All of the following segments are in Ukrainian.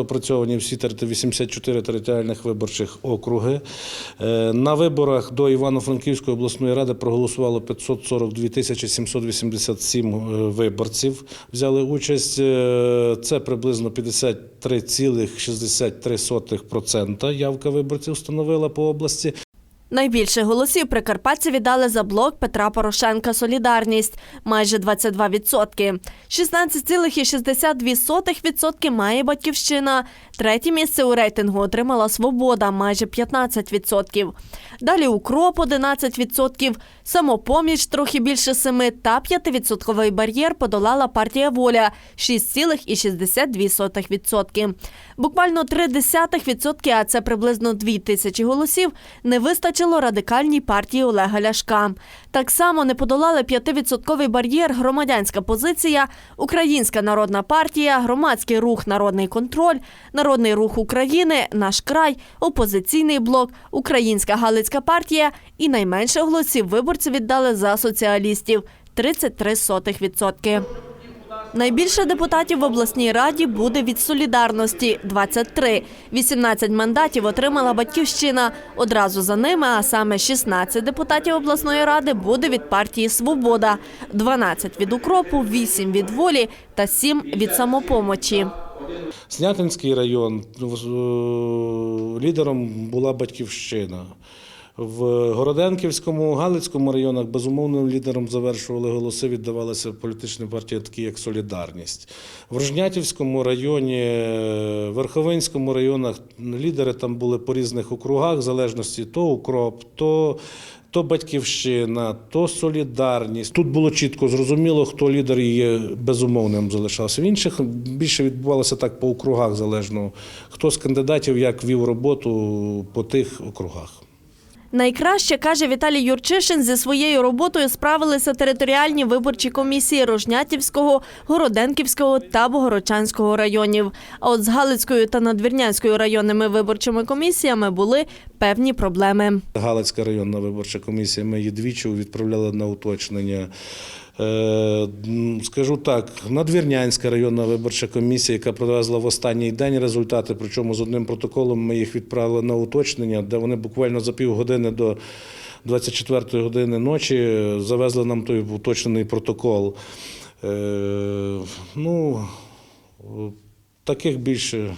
Опрацьовані всі територі- 84 територіальних виборчих округи. Е, На виборах до Івано-Франківської обласної ради проголосувало 542 тисячі 787 е, виборців. Взяли участь. Е, Це приблизно 53,63% явка виборців становила по області. Найбільше голосів прикарпатці віддали за блок Петра Порошенка Солідарність майже 22%. 16,62% має батьківщина. Третє місце у рейтингу отримала Свобода майже 15%. Далі Укроп 11%, самопоміч трохи більше 7% та 5% бар'єр подолала партія Воля 6,62%. Буквально 0,3%, а це приблизно 2 тисячі голосів, не вистачило радикальній партії Олега Ляшка. Так само не подолали 5% бар'єр громадянська позиція, Українська народна партія, громадський рух Народний контроль, Народний рух України, Наш край, опозиційний блок, Українська Галицька партія і найменше голосів виборці віддали за соціалістів 33%. Найбільше депутатів в обласній раді буде від солідарності 23. 18 мандатів отримала батьківщина. Одразу за ними, а саме 16 депутатів обласної ради буде від партії Свобода, 12 від укропу, 8 від волі та 7 від самопомочі. Снятинський район е, лідером була батьківщина. В Городенківському, Галицькому районах безумовним лідером завершували голоси, віддавалися політичні партії, такі як Солідарність. В Рожнятівському районі, е, Верховинському районах лідери там були по різних округах, в залежності то укроп, то. То батьківщина, то солідарність. Тут було чітко зрозуміло, хто лідер є безумовним залишався. В інших більше відбувалося так по округах залежно, хто з кандидатів як вів роботу по тих округах. Найкраще, каже Віталій Юрчишин, зі своєю роботою справилися територіальні виборчі комісії Рожнятівського, Городенківського та Богородчанського районів. А от з Галицькою та Надвірнянською районними виборчими комісіями були певні проблеми. Галицька районна виборча комісія. Ми її двічі відправляли на уточнення. Е, Скажу так, Надвірнянська районна виборча комісія, яка привезла в останній день результати, причому з одним протоколом ми їх відправили на уточнення, де вони буквально за півгодини до 24-ї години ночі завезли нам той уточнений протокол. Е, Ну, таких більше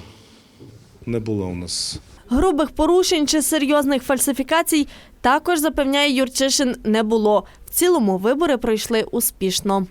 не було у нас. Грубих порушень чи серйозних фальсифікацій також запевняє Юрчишин не було. В цілому вибори пройшли успішно.